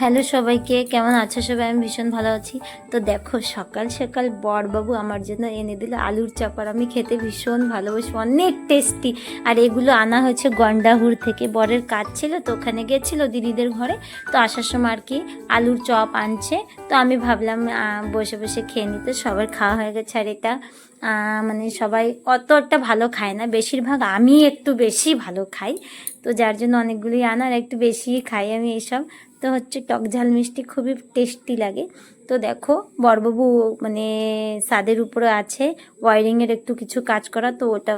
Hello সবাইকে, কেমন আছো সবাই? আমি ভীষণ ভালো আছি। তো দেখো, সকাল সকাল বরবাবু আমার জন্য এনে দিল আলুর চাপার। আমি খেতে ভীষণ ভালোবাসি, অনেক টেস্টি আর এগুলো আনা হয়েছে গন্ডাহুর থেকে। বরের কাজ ছিল তো ওখানে গেছিল দিদিদের ঘরে। তো আসার সময় আর কি আলুর চপ আনছে। তো আমি ভাবলাম বসে বসে খেয়ে নিতে সবার খাওয়া হয়ে গেছে। আর এটা মানে সবাই অতটা ভালো খায় না। বেশিরভাগ আমি একটু বেশি ভালো খাই। তো যার জন্য অনেকগুলি আনার একটু বেশিই খাই আমি এইসব। তো হচ্ছে টক ঝাল মিষ্টি খুবই টেস্টি লাগে। তো দেখো, বরবাবু মানে ছাদের উপরে আছে ওয়ারিংয়ের একটু কিছু কাজ করা, তো ওটা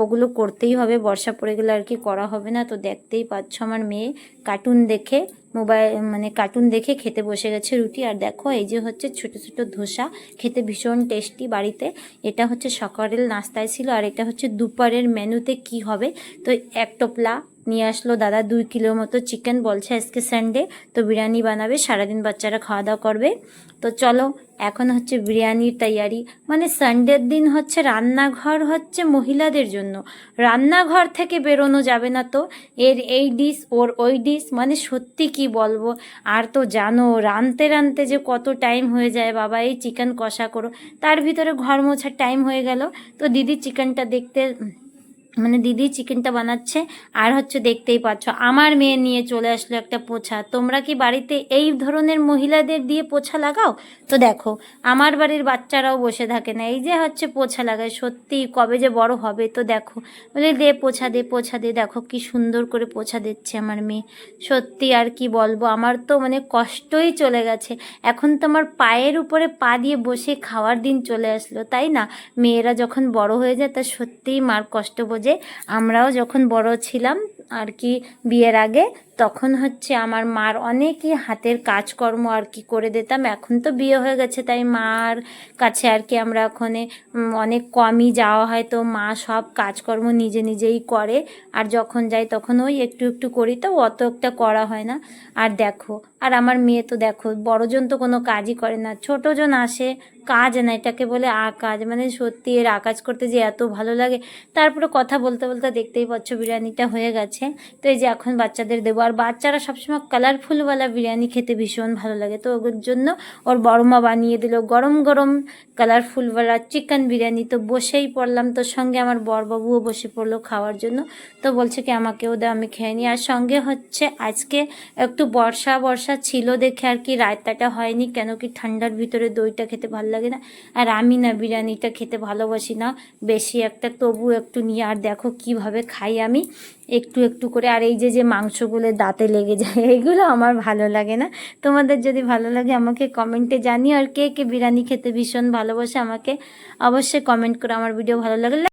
ওগুলো করতেই হবে। বর্ষা পড়ে গেলে আর কি করা হবে না। তো দেখতেই পাচ্ছ আমার মেয়ে কার্টুন দেখে মোবাইল মানে কার্টুন দেখে খেতে বসে গেছে রুটি। আর দেখো, এই যে হচ্ছে ছোট ছোট ধোসা, খেতে ভীষণ টেস্টি বাড়িতে। এটা হচ্ছে সকালের নাস্তায় ছিল, আর এটা হচ্ছে দুপুরের মেনুতে কি হবে? তো এক টোপলা নিয়ে আসলো, দাদা, দুই কিলোর মতো চিকেন বলছে আজকে সানডে তো বিরিয়ানি বানাবে, সারাদিন বাচ্চারা খাওয়া দাওয়া করবে। তো চলো, এখন হচ্ছে বিরিয়ানির তৈয়ারি। মানে সানডের দিন হচ্ছে রান্নাঘর হচ্ছে মহিলাদের জন্য। রান্নাঘর থেকে বেরোনো যাবে না তো। এর এই ডিশ ওর ওই ডিশ মানে সত্যি কি বলব? আর তো জানো রানতে রানতে যে কত টাইম হয়ে যায়, বাবা, এই চিকেন কষা করো। তার ভিতরে ঘর মোছার টাইম হয়ে গেল। তো দিদি চিকেনটা দেখতে মানে দিদি চিকেনটা বানাচ্ছে। আর হচ্ছে দেখতেই পাচ্ছ, আমার মেয়ে নিয়ে চলে আসলো একটা পোছা। তোমরা কি বাড়িতে এই ধরনের মহিলাদের দিয়ে পোছা লাগাও? তো দেখো, আমার বাড়ির বাচ্চারাও বসে থাকে না। এই যে হচ্ছে পোছা লাগায়, সত্যি কবে যে বড় হবে, তো দেখো। বলে, দে পোছা দে পোছা, দে। দেখো কি সুন্দর করে পোছা দিচ্ছে আমার মেয়ে। সত্যি আর কি বলব, আমার তো মানে কষ্টই চলে গেছে। এখন তো আমার পায়ের উপরে পা দিয়ে বসে খাওয়ার দিন চলে আসলো, তাই না? মেয়েরা যখন বড় হয়ে যায়, তা সত্যিই মার কষ্ট বোঝে। আমরাও যখন বড় ছিলাম আর কি বিয়ের আগে, তখন হচ্ছে আমার মার অনেকই হাতের কাজকর্ম আর কি করে দিতাম। এখন তো বিয়ে হয়ে গেছে, তাই মার কাছে আর কি আমরা ওখানে অনেক কমই যাওয়া হয়। তো মা সব কাজকর্ম নিজে নিজেই করে। আর যখন যাই তখন ওই একটু একটু করি, তো অত একটা করা হয় না। আর দেখো আর আমার মেয়ে তো দেখো, বড়জন তো কোনো কাজই করে না। ছোটজন আসে, কাজ না, এটাকে বলে আকাজ। মানে সত্যি এর আকাজ করতে যে এত ভালো লাগে। তারপরে কথা বলতে বলতে দেখতেই পাচ্ছ বিরিয়ানিটা হয়ে গেছে। তো এই যে এখন বাচ্চাদের দেবো। আর বাচ্চারা সবসময় কালারফুলওয়ালা বিরিয়ানি খেতে ভীষণ ভালো লাগে। তো ওর জন্য ওর বড় মা বানিয়ে দিল গরম গরম কালারফুলওয়ালা চিকেন বিরিয়ানি। তো বসেই পড়লাম তোর সঙ্গে, আমার বরবাবুও বসে পড়ল খাওয়ার জন্য। তো বলছে কি, আমাকেও দে, আমি খেয়ে নিই। আর সঙ্গে হচ্ছে আজকে একটু বর্ষা বর্ষা ছিল দেখে আর কি রায়তাটা হয়নি, কেন কি ঠান্ডার ভিতরে দইটা খেতে ভালো লাগে না? আর আমি না বিরিয়ানিটা খেতে ভালোবাসি না, বেশি একটা তবু একটু নিয়ে, আর দেখো কীভাবে খাই আমি, একটু একটু করে। আর এই যে যে মাংসগুলো দাঁতে লেগে যায়, এগুলো আমার ভালো লাগে না। তোমাদের যদি ভালো লাগে আমাকে কমেন্টে জানিও, আর কে কে বিরিয়ানি খেতে ভীষণ ভালোবাসে আমাকে অবশ্যই কমেন্ট করে আমার ভিডিও ভালো লাগলে